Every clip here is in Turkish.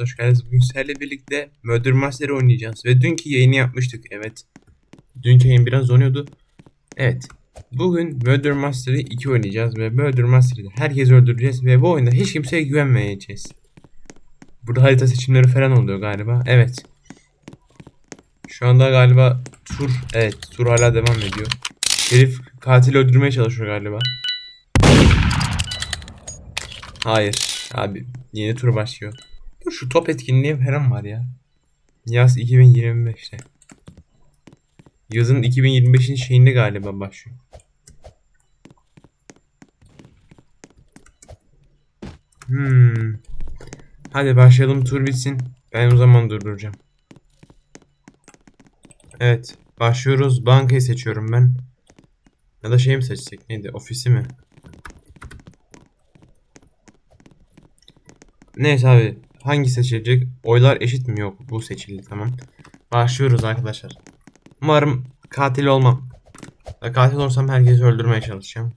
kanalımıza hoş geldiniz. Bugün sizlerle birlikte Murder Master'ı oynayacağız. Ve dünkü yayını yapmıştık. Evet. Dünkü yayın biraz donuyordu. Evet. Bugün Murder Master'ı 2 oynayacağız. Ve Murder Master'ı herkes öldüreceğiz. Ve bu oyunda hiç kimseye güvenmeyeceğiz. Burada harita seçimleri falan oluyor galiba. Evet. Şu anda galiba tur, evet tur hala devam ediyor. Herif katil öldürmeye çalışıyor galiba. Hayır. Abi yeni tur başlıyor. Şu top etkinliği falan var ya. Yaz 2025'te. Yazın 2025'in şeyinde galiba başlıyor. Hmm. Hadi başlayalım tur bitsin. Ben o zaman durduracağım. Evet. Başlıyoruz. Bankayı seçiyorum ben. Ya da şey mi seçsek? Neydi? Ofisi mi? Neyse abi. Hangi seçilecek? Oylar eşit mi? Yok. Bu seçildi. Tamam. Başlıyoruz arkadaşlar. Umarım katil olmam. Katil olsam herkesi öldürmeye çalışacağım.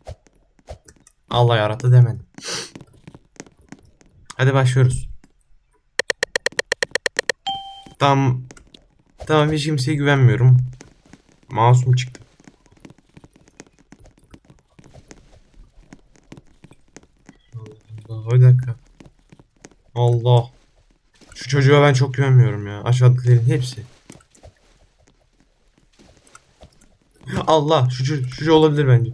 Allah yarattı demedim. Hadi başlıyoruz. Tamam. Tamam hiç kimseye güvenmiyorum. Masum çıktı. Bir dakika. Allah. Şu çocuğa ben çok güvenmiyorum ya. Aşağıdakilerin hepsi. Allah şu şu olabilir bence.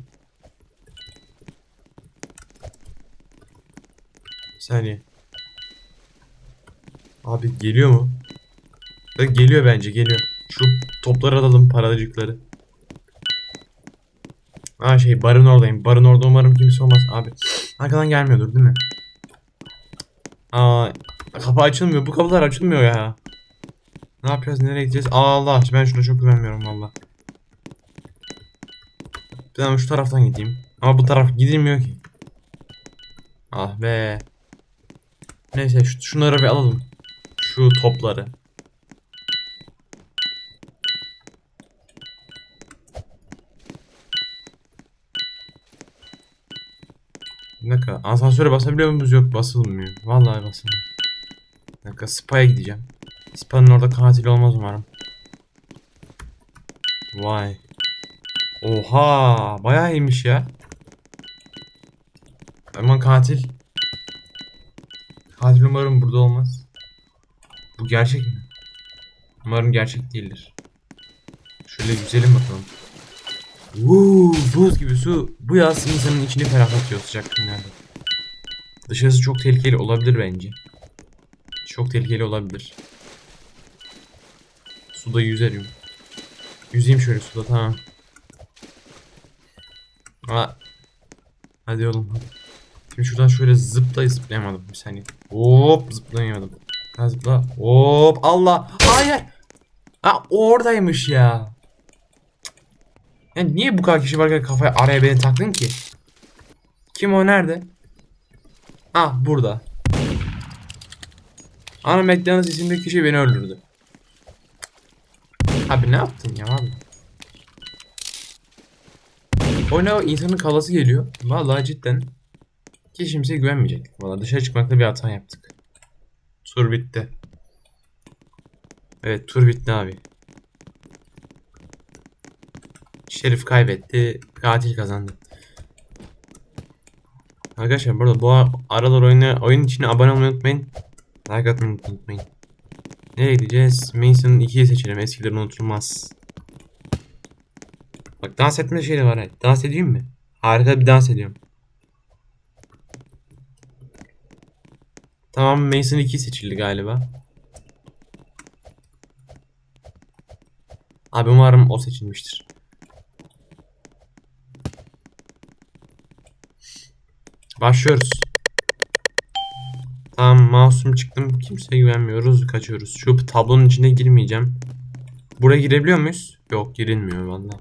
Saniye. Abi geliyor mu? Bak geliyor bence geliyor. Şu topları alalım paracıkları. Aa şey barın oradayım. Barın orada umarım kimse olmaz abi. Arkadan gelmiyordur değil mi? Aa kapı açılmıyor. Bu kapılar açılmıyor ya. Ne yapacağız? Nereye gideceğiz? Aa, Allah ben şuna çok güvenmiyorum valla. Ben şu taraftan gideyim. Ama bu taraf gidilmiyor ki. Ah be. Neyse şu, şunları bir alalım. Şu topları. Bir dakika. Asansöre basabiliyor muyuz? Yok basılmıyor. Vallahi basılmıyor. Bir dakika spa'ya gideceğim. Spa'nın orada katil olmaz umarım. Vay. Oha, bayağı iyiymiş ya. Aman katil. Katil umarım burada olmaz. Bu gerçek mi? Umarım gerçek değildir. Şöyle yüzelim bakalım. Uuu, buz gibi su. Bu yaz insanın içini ferahlatıyor sıcak günlerde. Dışarısı çok tehlikeli olabilir bence. Çok tehlikeli olabilir. Suda yüzerim. Yüzeyim şöyle suda tamam. Aa. Hadi oğlum hadi. Şimdi şuradan şöyle zıplayı zıplayamadım bir saniye. Hop zıplayamadım. Ha zıpla. Hop Allah. Hayır. Ha oradaymış ya. Yani niye bu kadar kişi varken kafaya araya beni taktın ki? Kim o nerede? Ah burada. Ana McDonald's isimli kişi beni öldürdü. Abi ne yaptın ya abi? Oyuna insanın kalası geliyor. Vallahi cidden. Hiç kimseye güvenmeyecek. Vallahi dışarı çıkmakta bir hata yaptık. Tur bitti. Evet tur bitti abi. Şerif kaybetti. Katil kazandı. Arkadaşlar burada bu aralar oyuna, oyun içine abone olmayı unutmayın. Like atmayı unutmayın. Nereye gideceğiz? Mason'ın 2'yi seçelim. Eskilerin unutulmaz. Bak dans etme şeyi var. ha. Dans edeyim mi? Harika bir dans ediyorum. Tamam Mason 2 seçildi galiba. Abi umarım o seçilmiştir. Başlıyoruz. Tamam masum çıktım. Kimseye güvenmiyoruz. Kaçıyoruz. Şu tablonun içine girmeyeceğim. Buraya girebiliyor muyuz? Yok girilmiyor valla.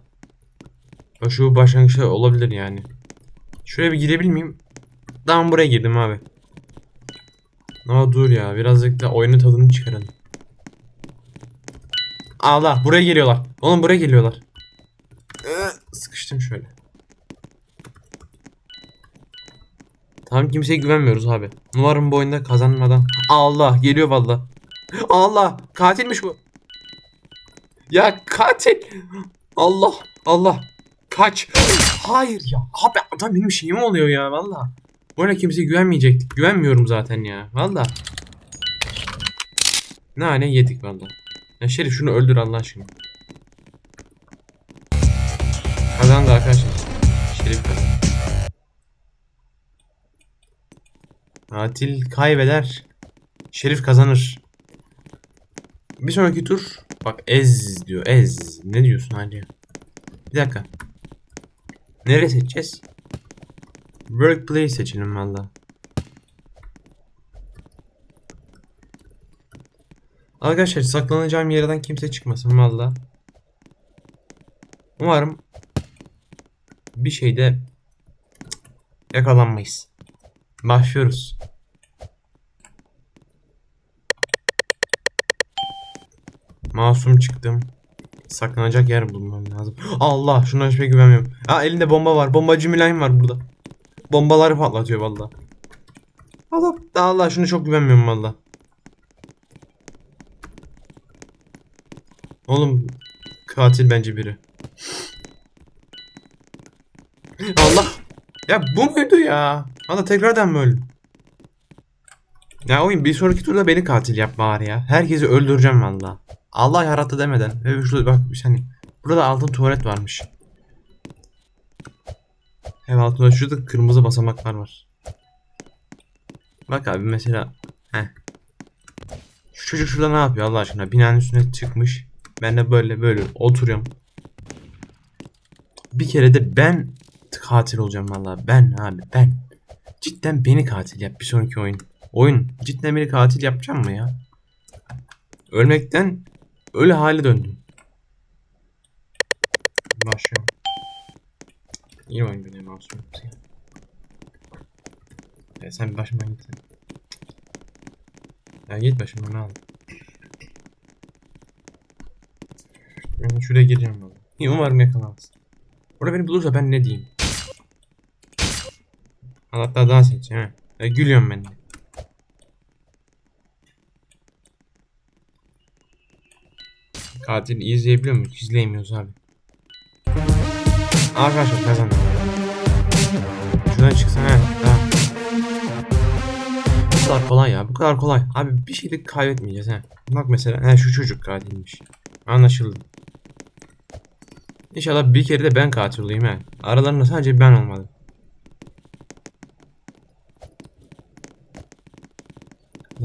Şu başlangıçta olabilir yani. Şuraya bir girebilir miyim? Tamam buraya girdim abi. Ama dur ya birazcık da oyunun tadını çıkaralım. Allah buraya geliyorlar. Oğlum buraya geliyorlar. Sıkıştım şöyle. Tamam kimseye güvenmiyoruz abi. Umarım bu oyunda kazanmadan. Allah geliyor valla. Allah katilmiş bu. Ya katil. Allah Allah. Kaç. Hayır ya. Abi adam benim şeyim oluyor ya valla. Oyuna kimseye güvenmeyecektik. Güvenmiyorum zaten ya. Valla. Nane yedik valla. Ya Şerif şunu öldür Allah aşkına. Katil kaybeder. Şerif kazanır. Bir sonraki tur bak ez diyor ez. Ne diyorsun Ali? Bir dakika. Nereye seçeceğiz? Workplace seçelim valla. Arkadaşlar saklanacağım yerden kimse çıkmasın valla. Umarım bir şeyde yakalanmayız. Başlıyoruz. Masum çıktım. Saklanacak yer bulmam lazım. Allah şuna hiçbir güvenmiyorum. Aa elinde bomba var. Bombacı Mülayim var burada. Bombaları patlatıyor valla. Allah Allah şunu çok güvenmiyorum valla. Oğlum katil bence biri. Allah. Ya bu muydu ya? Valla tekrardan mı öldüm? Ya oyun bir sonraki turda beni katil yap bari ya. Herkesi öldüreceğim valla. Allah yarattı demeden. Ve şurada bak saniye. Burada altın tuvalet varmış. Hem altında şurada kırmızı basamaklar var. Bak abi mesela. Heh. Şu çocuk şurada ne yapıyor Allah aşkına? Binanın üstüne çıkmış. Ben de böyle böyle oturuyorum. Bir kere de ben katil olacağım valla. Ben abi ben. Cidden beni katil yap bir sonraki oyun. Oyun cidden beni katil yapacağım mı ya? Ölmekten öyle hale döndüm. Başlıyorum. İyi oyun benim masum. Ya sen başımdan git. Ya git başımdan al. Ben şuraya gireceğim valla. İyi umarım yakalamaz. Orada beni bulursa ben ne diyeyim? Hatta daha seçeceğim he. Ya gülüyorum ben de. Katil izleyebiliyor muyuz? İzleyemiyoruz abi. Arkadaşlar kazandım. Şuradan çıksın he. Tamam. Bu kadar kolay ya. Bu kadar kolay. Abi bir şey de kaybetmeyeceğiz he. Bak mesela he, şu çocuk katilmiş. Anlaşıldı. İnşallah bir kere de ben katil olayım he. Aralarında sadece ben olmadım.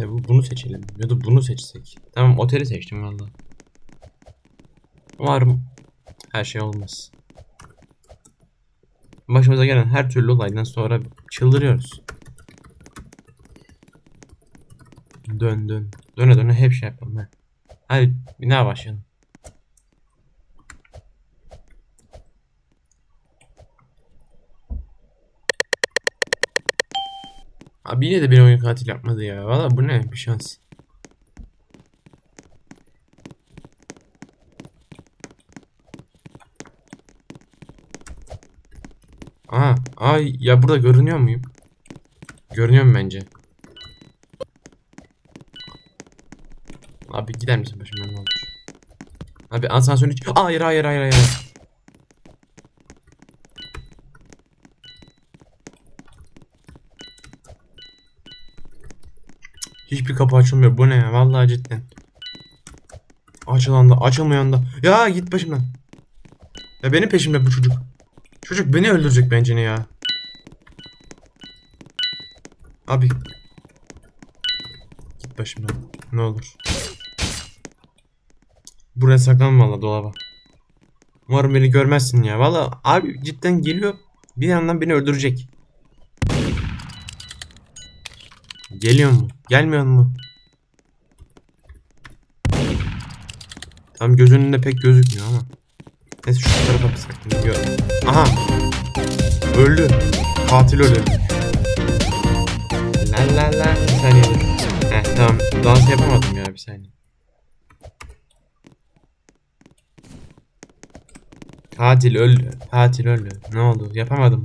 Ya bu, bunu seçelim. Ya da bunu seçsek. Tamam oteli seçtim valla. Umarım her şey olmaz. Başımıza gelen her türlü olaydan sonra çıldırıyoruz. Dön dön. Döne döne hep şey yapalım he. Hadi bir daha başlayalım. Abi yine de beni oyun katil yapmadı ya. Valla bu ne bir şans. Aha, ay ya burada görünüyor muyum? Görünüyorum bence. Abi gider misin başımdan ne olur? Abi asansörün hiç... Hayır hayır hayır hayır. Hiçbir kapı açılmıyor. Bu ne ya? Vallahi cidden. Açılan da açılmayan da. Ya git başımdan. Ya benim peşimde bu çocuk. Çocuk beni öldürecek bence ne ya. Abi. Git başımdan. Ne olur. Buraya saklanma valla dolaba. Umarım beni görmezsin ya. Valla abi cidden geliyor. Bir yandan beni öldürecek. Geliyor mu? Gelmiyor mu? Tam göz önünde pek gözükmüyor ama. Neyse şu tarafa bir saklanayım. Aha. Öldü. Katil öldü. La la la. Bir saniye dur. Heh tamam. Dans yapamadım ya bir saniye. Katil öldü. Katil öldü. Ne oldu? Yapamadım.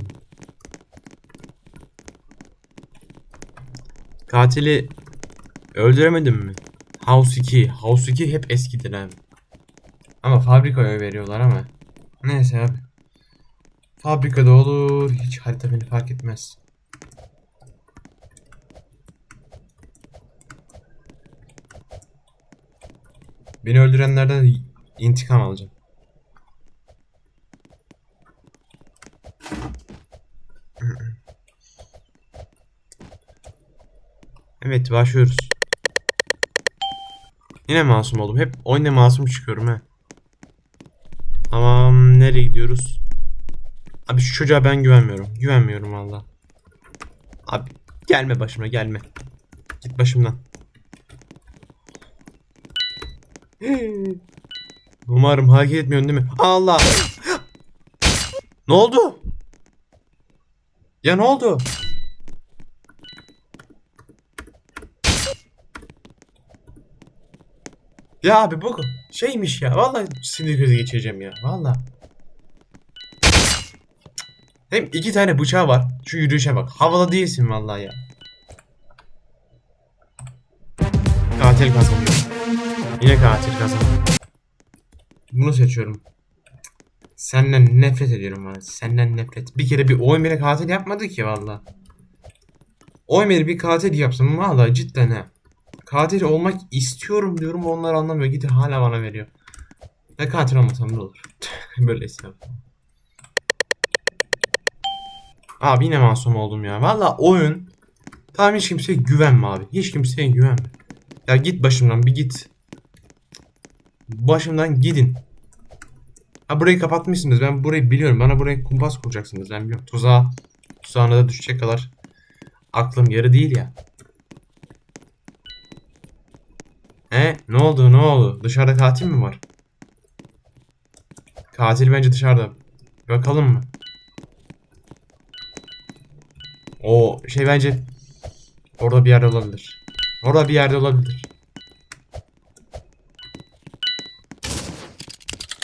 Katili öldüremedim mi? House 2. House 2 hep eskidir abi. Ama fabrikaya veriyorlar ama. Neyse abi. Fabrikada olur. Hiç harita beni fark etmez. Beni öldürenlerden intikam alacağım. Evet başlıyoruz. Yine masum oldum. Hep oyunda masum çıkıyorum he. Tamam nereye gidiyoruz? Abi şu çocuğa ben güvenmiyorum. Güvenmiyorum valla. Abi gelme başıma gelme. Git başımdan. Umarım hareket etmiyorsun değil mi? Allah! ne oldu? Ya ne oldu? Ya abi bu şeymiş ya. Vallahi sinir krizi geçireceğim ya. Vallahi. Hem iki tane bıçağı var. Şu yürüyüşe bak. Havalı değilsin vallahi ya. Katil kazanıyor. Yine katil kazanıyor. Bunu seçiyorum. Senden nefret ediyorum valla. Senden nefret. Bir kere bir Oymer'e katil yapmadı ki valla. Oymer'i bir katil yapsın valla cidden ha. Katil olmak istiyorum diyorum onlar anlamıyor. Gidiyor hala bana veriyor. Ve katil olmasam ne olur. Böyle istemem. Abi yine masum oldum ya. Valla oyun Tamam hiç kimseye güvenme abi. Hiç kimseye güvenme. Ya git başımdan bir git. Başımdan gidin. Ha burayı kapatmışsınız. Ben burayı biliyorum. Bana buraya kumpas kuracaksınız. Ben biliyorum. Tuzağa, tuzağına da düşecek kadar aklım yarı değil ya. He? Ne oldu? Ne oldu? Dışarıda katil mi var? Katil bence dışarıda. Bakalım mı? O şey bence orada bir yerde olabilir. Orada bir yerde olabilir.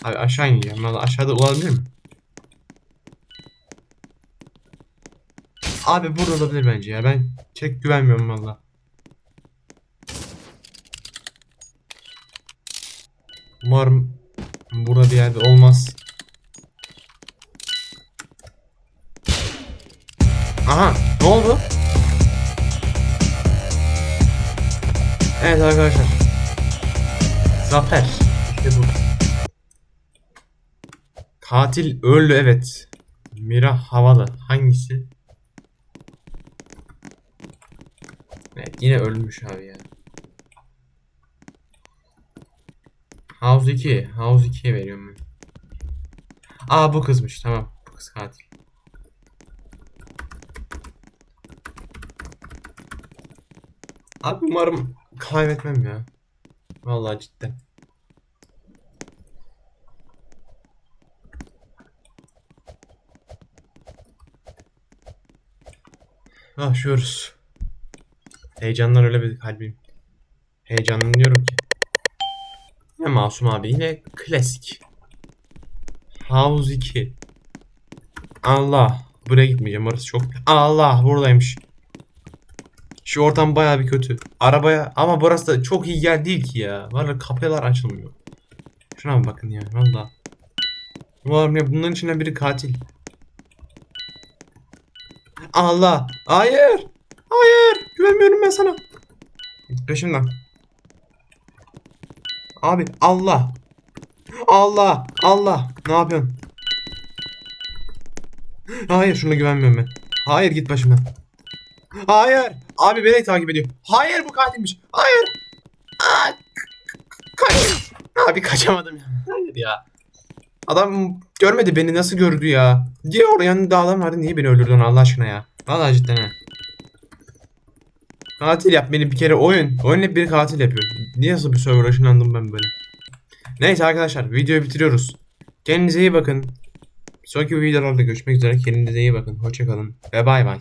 Abi aşağı ineceğim. Aşağıda olabilir mi? Abi burada olabilir bence ya. Ben çek güvenmiyorum valla. Umarım burada bir yerde olmaz. Aha ne oldu? Evet arkadaşlar. Zafer. İşte bu. Katil öldü evet. Mira havalı. Hangisi? Evet yine ölmüş abi ya. House 2. House 2'ye veriyorum ben. Aa bu kızmış tamam. Bu kız katil. Abi umarım kaybetmem ya. Vallahi cidden. Başlıyoruz. Heyecandan öyle bir kalbim. Heyecanlanıyorum ki. Yine Masum abi yine klasik. House 2. Allah. Buraya gitmeyeceğim orası çok. Allah buradaymış. Şu ortam baya bir kötü. Arabaya ama burası da çok iyi yer değil ki ya. Var kapılar açılmıyor. Şuna bir bakın ya valla. Umarım ya bunların içinden biri katil. Allah. Hayır. Hayır. Güvenmiyorum ben sana. Peşimden. Abi Allah. Allah. Allah. Ne yapıyorsun? Hayır şuna güvenmiyorum ben. Hayır git başımdan. Hayır. Abi beni takip ediyor. Hayır bu katilmiş. Hayır. Kaç. Abi kaçamadım ya. Hayır ya. Adam görmedi beni nasıl gördü ya. Diye oraya yanında adam vardı niye beni öldürdün Allah aşkına ya. Vallahi cidden ha. Katil yap beni bir kere oyun. Oyun hep bir katil yapıyor. Niye nasıl bir server ışınlandım ben böyle. Neyse arkadaşlar videoyu bitiriyoruz. Kendinize iyi bakın. Sonraki videolarda görüşmek üzere. Kendinize iyi bakın. Hoşçakalın ve bay bay.